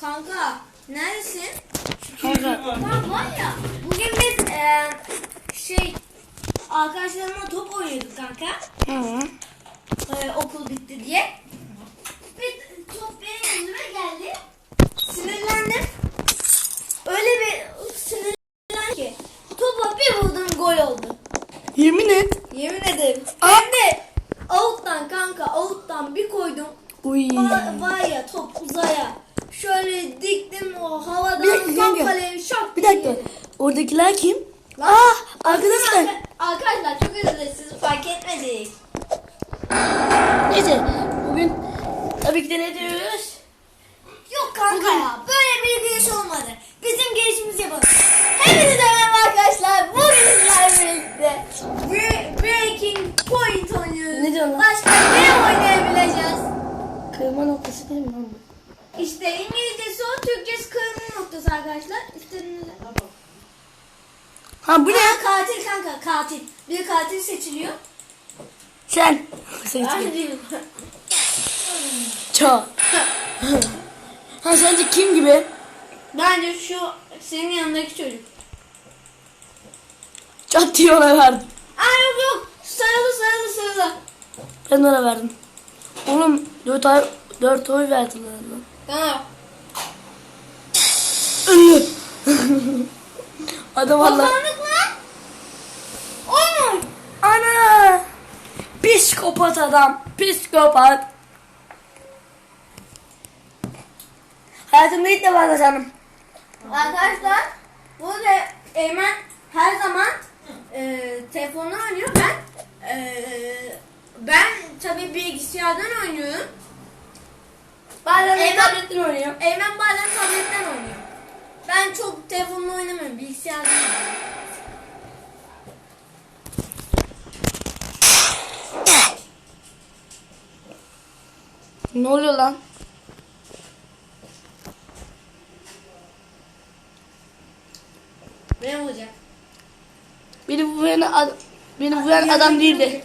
Kanka neredesin? Kanka. Kanka var ya bugün biz e, şey arkadaşlarımla top oynuyorduk kanka. Hı. E, okul bitti diye. Bir top benim yüzüme geldi. Sinirlendim. Öyle bir sinirlendim ki topa bir vurdum gol oldu. Yemin et. Yemin ederim. Hem de out'tan kanka out'tan bir koydum. Uy. Var, var ya top uzaya. Şöyle diktim o havadan Bir dakika, tam şak Bir diye dakika. girdi. Oradakiler kim? Lan, Aa arkadaşlar. Arka- Arkadaşlar çok özür dileriz sizi fark etmedik. Neyse. Bugün tabii ki de ne diyoruz? Yok kanka ya böyle bir giriş olmadı. Bizim girişimizi yapalım. Hepinize merhaba arkadaşlar. Bugün sizlerle birlikte Bre- Breaking Point oynuyoruz. Ne diyorsun lan? Başka ne oynayabileceğiz? Kırma noktası değil mi lan bu? İşte İngilizcesi o, Türkçesi kırmızı noktası arkadaşlar. İstediğiniz Ha bu ne? Aa, katil kanka katil. Bir katil seçiliyor. Sen. Ben değilim. Çok. ha sence kim gibi? Bence şu senin yanındaki çocuk. Çat diye ona verdim. Aa yok yok. Sarılı sarılı sarılı. Ben ona verdim. Oğlum dört ay dört oy verdiler lan. Tamam. Adam valla. Kazandık lan. Oyun. Ana. Psikopat adam. Psikopat. Hayatımda ilk defa kazandım. Arkadaşlar burada Eymen her zaman e, telefonla oynuyor. Ben e, ben tabii bilgisayardan oynuyorum. Bazen Eymen- tabletten oynuyor. Eymen bazen tabletten oynuyor. Ben çok telefonla oynamıyorum. Bilgisayardan oynuyorum. Ne oluyor lan? Ne olacak? Beni vuran adam, beni vuran adam değildi.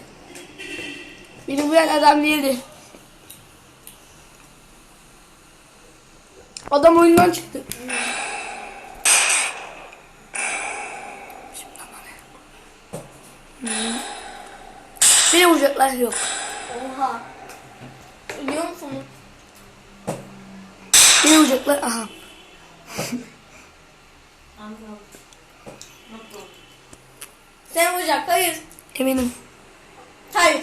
Beni vuran adam değildi. Adam oyundan çıktı. Beni vuracaklar yok. Oha. Biliyor musun? Beni vuracaklar aha. Sen vuracak. Hayır. Eminim. Hayır.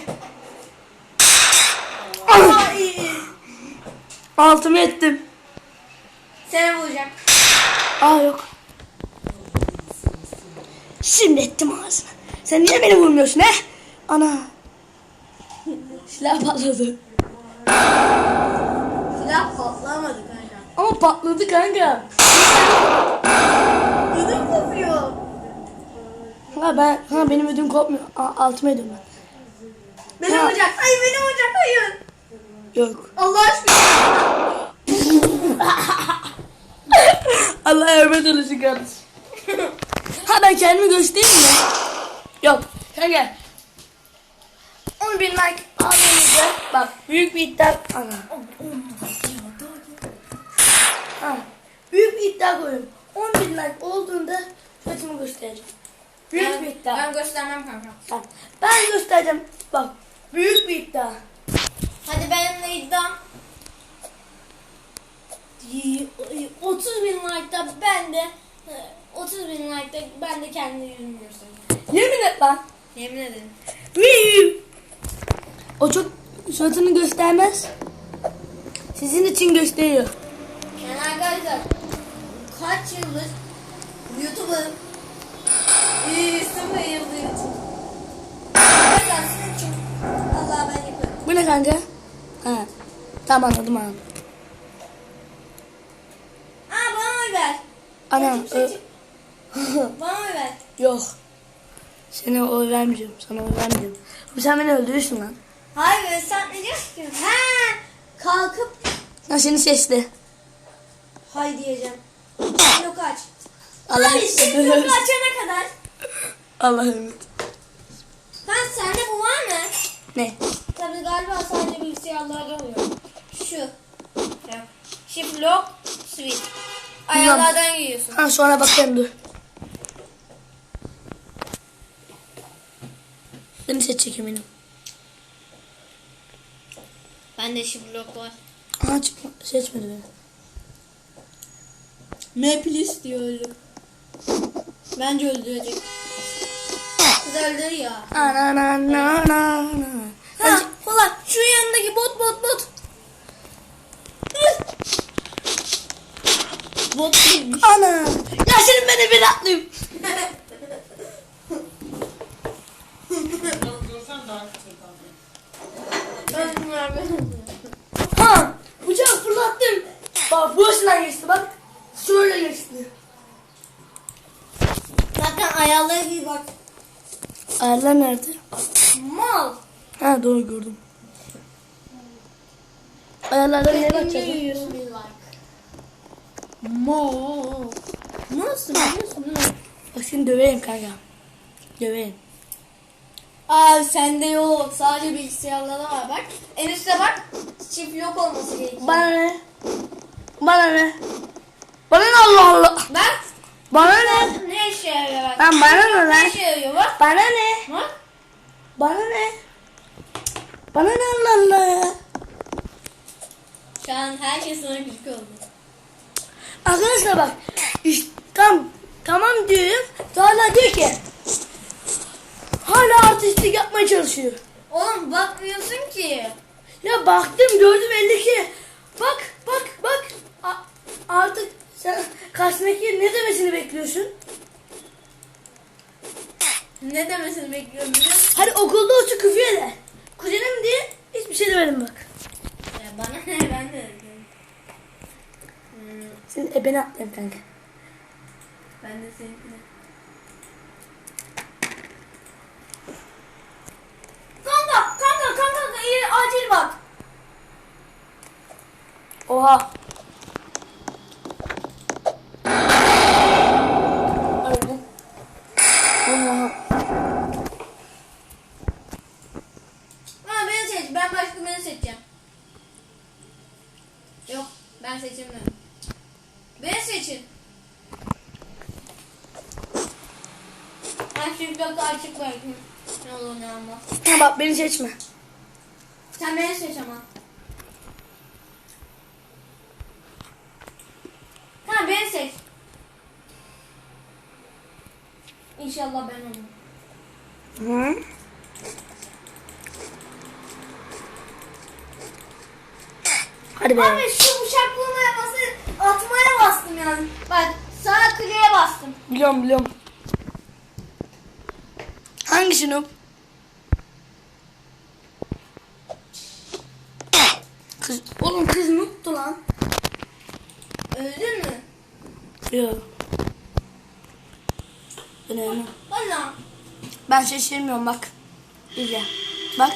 Altımı ettim. Sen vuracak. Aa yok. Şimdi ettim ağzına. Sen niye beni vurmuyorsun he? Ana. Silah patladı. Silah patlamadı kanka. Ama patladı kanka. Ödüm kopuyor. Ha ben ha benim ödüm kopmuyor. Aa, altıma ediyorum ben. Beni Ha. vuracak. Hayır beni vuracak. Hayır. Yok. Allah aşkına. Allah yardım eylesin kardeşim. ha ben kendimi göstereyim mi? Yok. Kanka. 10 bin like aldığınızda bak büyük bir iddia. Ana. Ha. Büyük bir iddia koyuyorum. 10 bin like olduğunda saçımı göstereceğim. Büyük Ben- bir iddia. Ben göstermem kanka. Tamam. Ben göstereceğim. Bak. Büyük bir iddia. Hadi benimle iddiam. Y- 30 bin like'da ben de e, 30 bin like'da ben de kendi yüzümü göstereceğim. Yemin et lan. Yemin ederim. O çok suratını göstermez. Sizin için gösteriyor. Yani arkadaşlar kaç yıldır için. Arkadaşlar sizin için Allah ben yaparım. Bu ne kanka? Ha. Tamam anladım anladım. Aa bana oy ver. Ö- seçim. Bana oy ver. Yok. Sana oy vermeyeceğim. Sana oy vermeyeceğim. Sen beni öldürürsün lan. Hayır sen ne diyorsun ki? Ha, kalkıp Ya seni seçti. hay diyeceğim. Yok aç. Allah Hayır şimdi yok açana kadar. Allah ümit. Ben sende bu var mı? Ne? Tabii galiba sadece bilgisayarlarda oluyor. Şu. Bak. Shift Ayarlardan giyiyorsun. Ha sonra bakayım dur. Beni seçecek eminim. Bende şiblok var. Aha çıkma. Seçmedi beni. Maplis diyor öldü. Bence öldürecek. Kız öldür ya. Ana na na na na. Ha falan şu yanındaki bot bot bot. Bot değilmiş. Ana. Ya senin beni bir atlayayım. Ha. Bıçağı fırlattım. Bak bu açıdan geçti bak. Şöyle geçti. Zaten ayarları bir bak. Ayarlar nerede? Mal. Ha doğru gördüm. Ayarlardan neye bakacağız? Mal. Nasıl biliyorsun değil mi? Bak seni döveyim kanka. Döveyim. Aa sende yok. Sadece bilgisayarlarda var bak. En üstte bak. Çift yok olması gerekiyor. Bana ne? Bana ne? Bana ne Allah Allah? Bak. Bana ne? Ne işe yarıyor bak. Lan bana ne Ne lan? işe yarıyor bak. Bana ne? Bak. Bana ne? Bana ne Allah Allah ya? Şu an her şey sana gıcık oldu. Arkadaşlar bak. İşte tam tamam diyorum. Hala diyor ki hala artistlik yapmaya çalışıyor. Oğlum bakmıyorsun ki. Ya baktım gördüm belli ki. Bak bak bak. A- artık sen karşındaki ne demesini bekliyorsun? Ne demesini bekliyorum biliyor musun? Hadi okulda olsa küfür eder. Kuzenim diye hiçbir şey demedim bak. Ya bana ne ben de Senin ebeni atlayayım kanka. ben de seninkine. Kanka kanka kanka iyi acil bak. Oha. Öldüm. Oha. Ha beni seç ben başka birini seçeceğim. Yok ben seçemiyorum. Beni seçin. Ben çünkü çok açık bırakayım. Ne olur ne olmaz. Ha bak beni seçme. Sen beni seç ama. Ha beni seç. İnşallah ben olurum. Hı? Hadi be. Abi şu bıçaklığına bası atmaya bastım yani. Bak sağ kliğe bastım. Biliyorum biliyorum. Hangisi Noob? Kız, oğlum kız Noob'tu lan. Öldün mü? Ölmem. Valla. Ben şaşırmıyorum bak. İzle. Bak.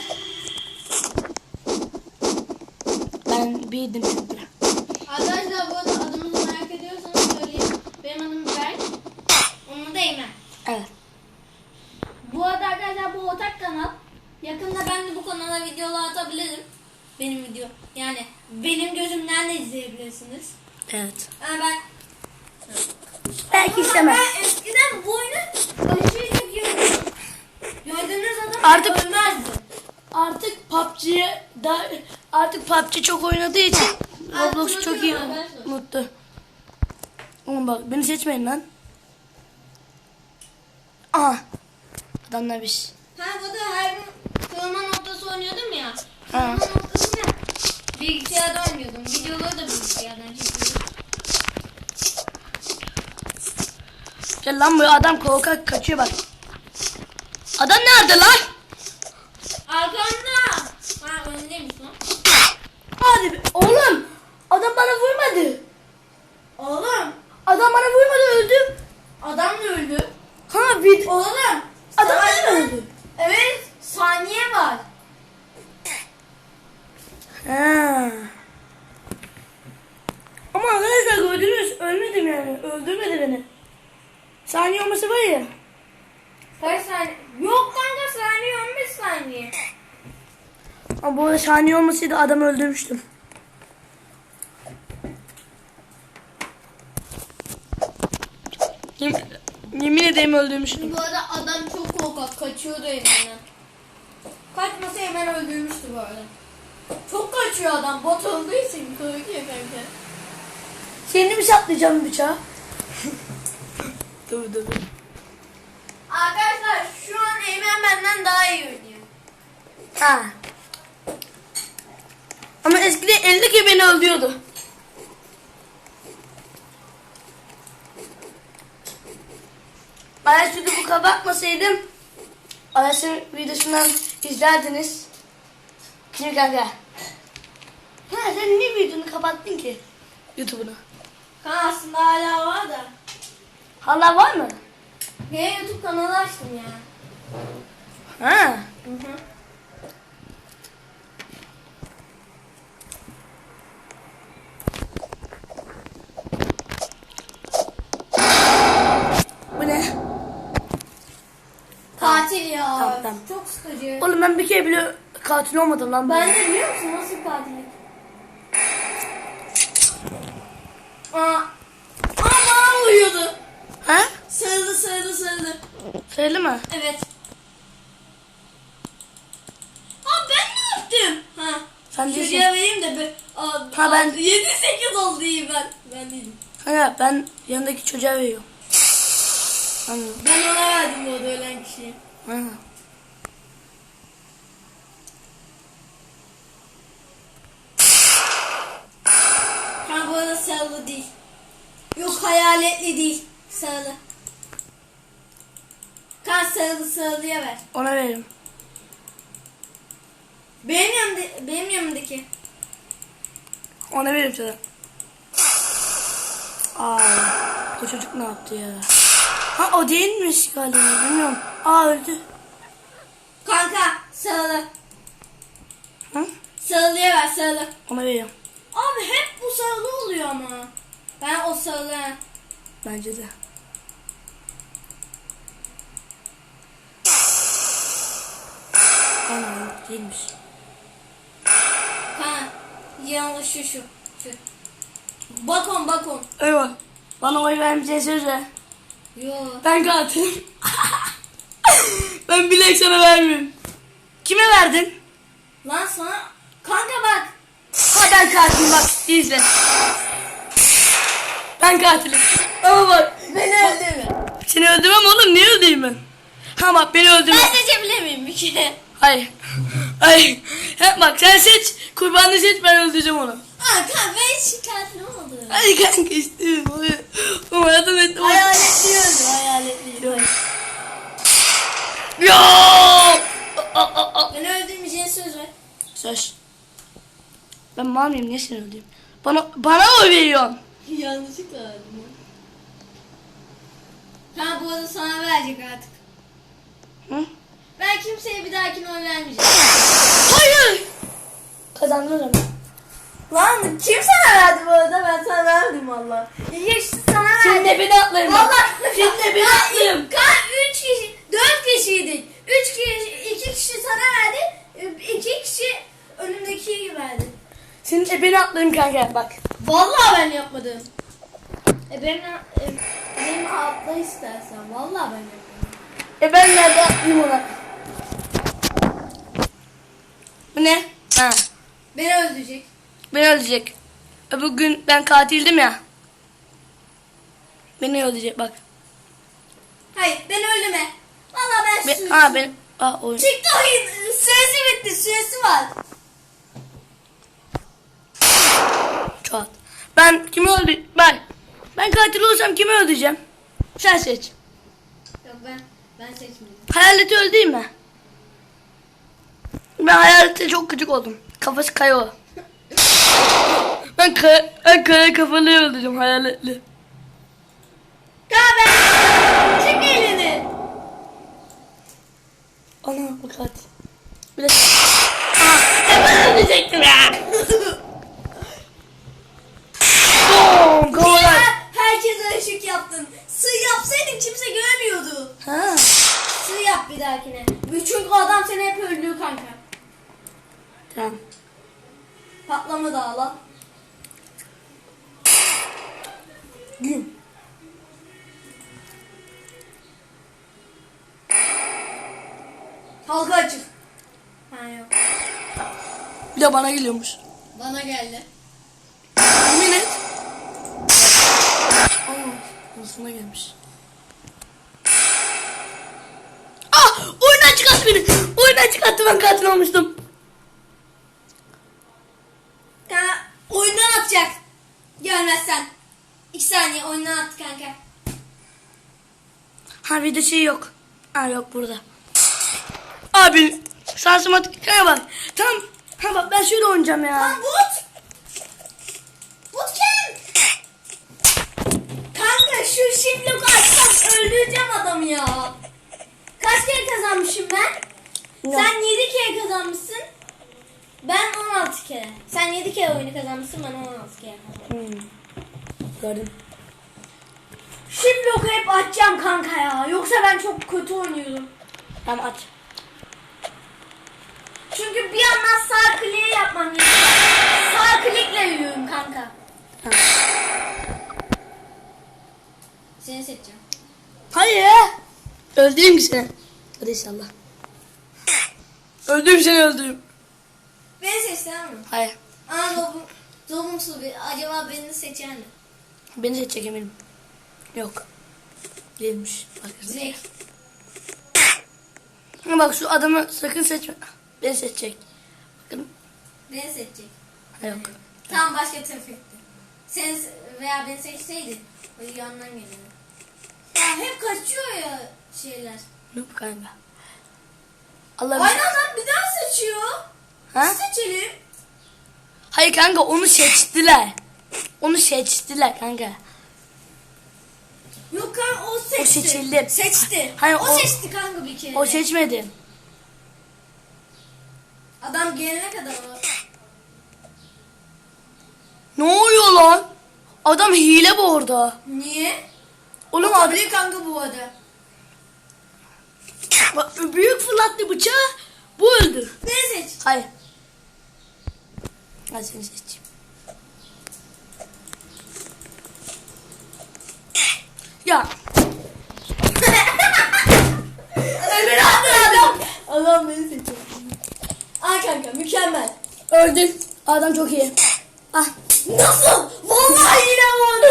Ben bildim çünkü. Arkadaşlar bu arada adımızı merak ediyorsanız söyleyeyim. Benim adım Berk. Onun adı Eymen. Evet. Bu arada arkadaşlar bu ortak kanal. Yakında ben de bu kanala videolar atabilirim. Benim video. Yani benim gözümden de izleyebilirsiniz. Evet. Yani ben Belki istemez. Ben eskiden bu oyunu aşırı çok yiyordum. Gördüğünüz adam Artık- ölmezdi. Artık PUBG'ye da artık PUBG çok oynadığı için Roblox çok iyi unuttu. Oğlum bak beni seçmeyin lan. Aha. Adamlar biz. Ha bu da her kırılma noktası oynuyordum ya. Ha. Kırılma noktası ne? Bilgisayarda oynuyordum. Videoları da bilgisayardan çekiyordum. Gel lan buraya adam korkak kaçıyor bak. Adam nerede lan? Arkamda. Ha önündeymiş lan. Hadi be. Oğlum. Adam bana vurmadı. Oğlum. Adam bana vurmadı öldüm. Adam da öldü. Ha bir Oğlum. adam savaşta- da öldü. Evet. Saniye var. Ha. Ama arkadaşlar gördünüz ölmedim yani. Öldürmedi beni. Saniye olması var ya. Kaç saniye? Yok kanka saniye 15 saniye. Ama bu arada saniye olmasaydı adamı öldürmüştüm. Yemin, yemin ederim öldürmüştüm. Bu arada adam çok korkak kaçıyordu Eymen'den. Kaçmasa Eymen öldürmüştü bu arada. Çok kaçıyor adam bot olduğu için korkuyor kanka. Seni mi saplayacağım bıçağı? dur dur. dur. Arkadaşlar şu an Eymen benden daha iyi oynuyor. Ha. Ama eskiden eldeki beni öldürüyordu. Ayas bu kapatmasaydım Ayas'ın videosundan izlerdiniz. Şimdi kanka. Ha sen niye videonu kapattın ki? YouTube'unu. Kan aslında hala var da. Hala var mı? Yine YouTube kanalı açtım ya. Ha. Hı hı. Bu ne? Katil ya. Tamam, tamam. Çok sıkıcı. Oğlum ben bir kere bile katil olmadım lan. Ben de biliyor musun nasıl katillik? Aa. Aa bana vuruyordu. Ha? Sarıldı sarıldı sarıldı. Söyle mi? Evet. Aa ben ne yaptım? Ha. Sen değilsin. Çocuğa vereyim de be. Aa, Ha, ben- 7-8 oldu iyi ben. Ben değilim. Ha ben yanındaki çocuğa veriyorum. Anladım. Ben ona verdim bu ölen kişiye. Ha. Ha bu arada sarılı değil. Yok hayaletli değil. Sarılı. Kan sarılı sarılıya ver. Ona veririm. Benim yanımda, benim yanımdaki. Ona veririm sana. Aa, o çocuk ne yaptı ya? Ha o değilmiş galiba bilmiyorum. Aa öldü. Kanka sarılı. Ha? Sarılıya ver sarılı. Ona veriyorum. Abi hep bu sarılı oluyor ama. Ben o sarılı. Bence de. Ana yok değilmiş. Ha yanlış şu şu. şu. Bakon bakon. Eyvah. Bana oy vermeyeceğin söz ver. Yo. Ben katilim. ben bilek sana vermiyorum. Kime verdin? Lan sana. Kanka bak. Ha ben katilim bak izle. Ben katilim. Ama bak. Beni öldürme. Seni öldürmem oğlum niye öldüreyim ben? Ha bak beni öldürme. Ben seçebilir miyim bir kere? Hayır. Hayır. Ha, bak sen seç. Kurbanını seç ben öldüreceğim onu. Aa kanka hiç katil olmadım. Hadi kanka istiyorum. Ama yardım et. Hayaletli öldü hayaletli. Ya. Beni öldürmeyeceğine söz ver. Söz. Ben mal mıyım? Niye seni öldüreyim? Bana, bana oy veriyorsun. Yanlışlıkla öldüm. Ha bu arada sana verecek artık. Hı? Ben kimseye bir dahakine oy vermeyeceğim. Hayır. Kazandın ama. Lan kim sana verdi bu arada? Ben sana verdim valla. Hiç sana verdim. De beni atlarım. Valla. De beni atlarım. Kaç? Üç kişi, dört kişiydik. Üç kişi, iki kişi sana verdi. iki kişi önümdeki verdi. Senin de beni atlarım kanka bak. Vallahi ben yapmadım. E benim, e, benim atla istersen. Vallahi ben yapmadım. E ben nerede atlayayım ona? Bu ne? Ha. Beni öldürecek. Beni öldürecek. E bugün ben katildim ya. Beni öldürecek bak. Hayır beni öldürme. Vallahi ben Be süresi- ha ben Aa oyun. Çıktı oyun. Süresi bitti. Süresi var. Çat. Ben kimi öldü? Ben. Ben katil olursam kimi öldüreceğim? Sen seç. Yok ben ben seçmedim. Hayaleti öldüreyim mi? Ben hayalete çok gıcık oldum. Kafası kayıyor. Ben, kara, ben kara kafalıyı öldüreceğim hayaletli. Ben. Çek elini. Ana bu katil. Bir de... E ben öldürecektim ya. Boom, kovalar. Herkese ışık yaptın. Sığ yapsaydın kimse görmüyordu. Ha. Sığ yap bir dahakine. Çünkü adam seni hep öldürüyor kanka. Tamam patlama da ala. Güm. Halka açık. Ha yok. Bir de bana geliyormuş. Bana geldi. Yemin et. Aa, Aslında gelmiş. Ah! Oyundan çıkarttı beni. Oyundan çıkarttı ben katil olmuştum. Saniye oyundan at kanka. Ha bir de şey yok. Ha yok burada. Abi şansıma tıkkaya bak. Tamam. Ha bak ben şöyle oynayacağım ya. Lan but. But kim? Kanka şu şifloku açsam öldüreceğim adamı ya. Kaç kere kazanmışım ben? Ya. Sen 7 kere kazanmışsın. Ben 16 kere. Sen 7 kere oyunu kazanmışsın ben 16 kere kazandım. Hmm. Gördüm. Şifloku hep açacağım kanka ya. Yoksa ben çok kötü oynuyorum. Tamam aç. Çünkü bir yandan sağ kliği yapmam gerekiyor. Sağ klikle yürüyorum kanka. Ha. Seni seçeceğim. Hayır. Öldüreyim ki seni. Hadi inşallah. Öldürüm seni öldürüm. Beni seç tamam mı? Hayır. Aa zobum, zobumsu bir. Acaba beni seçer mi? Beni seçecek eminim. Yok. Değilmiş. Bak. Zek. Ha bak şu adamı sakın seçme. Beni seçecek. Bakın. Beni seçecek. Yok. Tamam başka trafikti. Sen se- veya beni seçseydin. O yandan gelirdi. Ya hep kaçıyor ya şeyler. Noob kanka. Allah Aynı adam bir daha seçiyor. Ha? Seçelim. Hayır kanka onu seçtiler. Onu seçtiler kanka. Yok kanka o seçti. O seçildi. Seçti. Hayır, o, o- seçti kanka bir kere. O seçmedi. Adam gelene kadar o. Ne oluyor lan? Adam hile bu orada. Niye? Oğlum O abi tabii kanka bu arada. bak, büyük fırlattı bıçağı. Bu öldü. Beni seç. Hayır. Hadi seni seçeyim. Ya. Beni attı adam. Adam beni seçiyor. Ay kanka mükemmel. Öldün. Adam çok iyi. Ah. Nasıl? Vallahi yine oldu?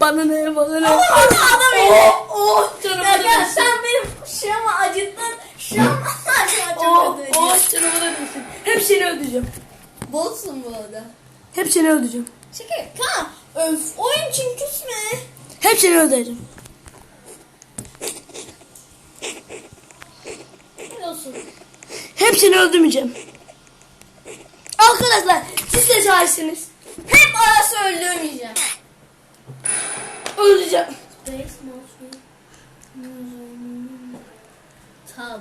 Bana ne bana ne. Ama adam adam iyi. Oh, oh, canım Ya gel sen benim şuramı acıttın. Şuramı acıttın. Oh, oh, canım acıdı. Hepsini öldüreceğim. Bolsun bu arada. Hepsini öldüreceğim. Şaka. Tamam. Öf. Oyun için küsme. Hepsini olsun? Hepsini öldürmeyeceğim. Arkadaşlar siz de şahitsiniz. Hep arası öldürmeyeceğim. Öldüreceğim. Tamam.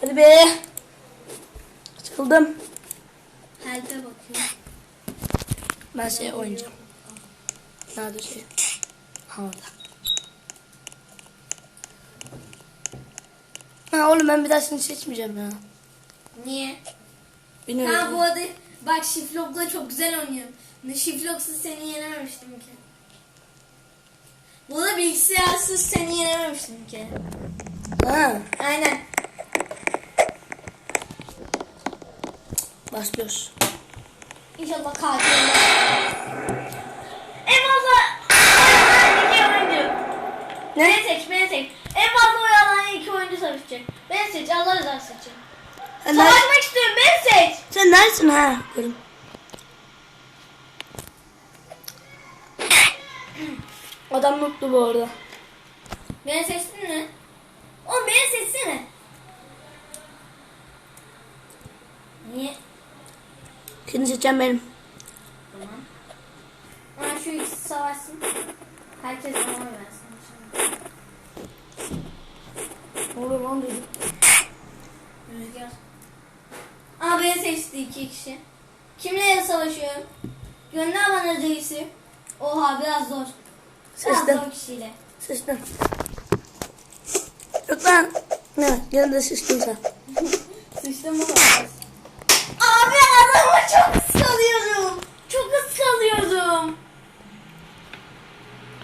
Hadi be. Sıkıldım. Helpe bakıyorum. Ben şey oynayacağım. Nerede şey? Ha orada. Ha oğlum ben bir daha seni seçmeyeceğim ya. Niye? Beni Ha bu arada bak Şiflok'la çok güzel oynuyorum. Şiflok'suz seni yenememiştim ki. Bu da bilgisayarsız seni yenememiştim ki. Ha, Aynen. başlıyoruz. İnşallah katil. En fazla oyalanan iki oyuncu. Ne? Beni seç, beni seç. En fazla oyalanan iki oyuncu savaşacak. Beni seç, Allah rızası. Sen, ner- Savaşmak istiyorum, beni seç. sen neredesin ha? Görüm. Adam mutlu bu arada. Beni seçtin mi? Oğlum beni seçsene. Niye? Seni seçeceğim benim. Tamam. Ama şu ikisi savaşsın. Herkes oy versin. Ne oluyor lan dedim. Rüzgar. Aa beni seçti iki kişi. Kimle savaşıyorum? Gönder bana reisi. Oha biraz zor. Biraz Seçtim. zor kişiyle. Seçtim. Yok lan. Ne? Gene de seçtim sen. Sıçtım mı? Çok ıskalıyorum. Çok ıskalıyorum.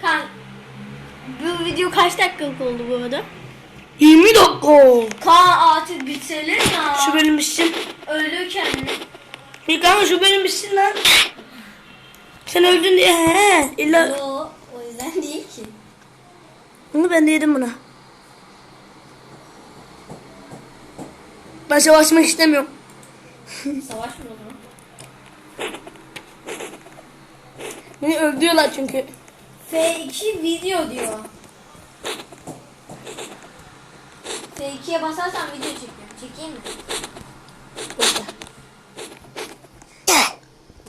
Kan. Bu video kaç dakikalık oldu bu arada? 20 dakika. Kaan artık bitirelim ya. Şu benim bitsin. Öldü kendini. Bir kanka şu benim bitsin lan. Sen öldün diye he. İlla Yo, o yüzden değil ki. bunu ben de yedim buna. Ben savaşmak istemiyorum. Savaş mı o zaman? Beni öldürüyorlar çünkü. F2 video diyor. F2'ye basarsan video çekiyorum. Çekeyim mi?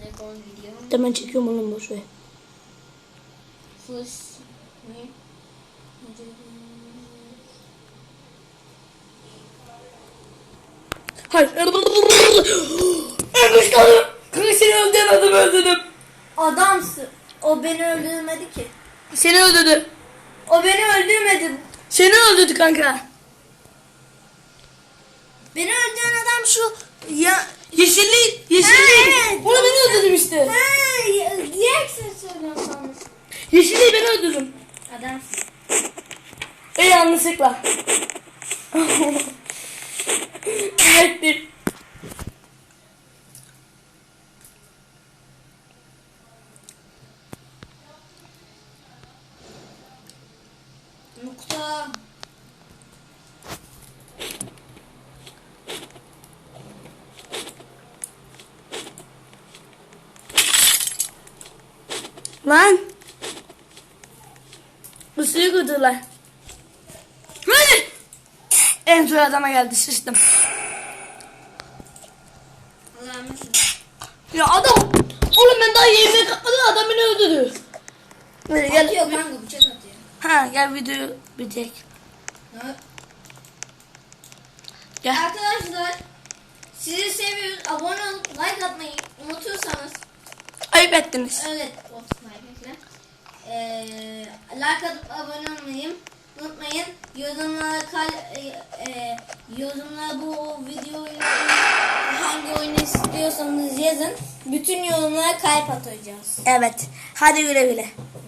Rekord video. Hemen çekiyorum oğlum boş ver. Flash. Ne? Hayır. Adam. Kanka seni öldüren adamı öldürdüm. Adamsın. O beni öldürmedi ki. Seni öldürdü. O beni öldürmedi. Seni öldürdü kanka. Beni öldüren adam şu ya Yeşilli, yeşilli. Evet. Onu ben öldürdüm işte. Ha, diğer söylüyorum sanmış. Yeşilliyi ben öldürdüm. Adamsın. E yanlışlıkla. Nettir. Nokta. Lan. Bu suyu kırdılar. Hadi. En zor adama geldi sıçtım. Ya adam. Oğlum ben daha yemeğe kalkmadım adam beni öldürdü. Hadi gel. Atıyor kanka bıçak atıyor. Ha gel video bitecek. Ne? Gel. Arkadaşlar sizi seviyoruz. Abone olup like atmayı unutursanız Ayıp ettiniz. evet ee, like atıp abone olmayı unutmayın. Yorumlara kal e, e, yorumlara bu videoyu hangi oyunu istiyorsanız yazın. Bütün yorumlara kalp atacağız. Evet. Hadi güle güle.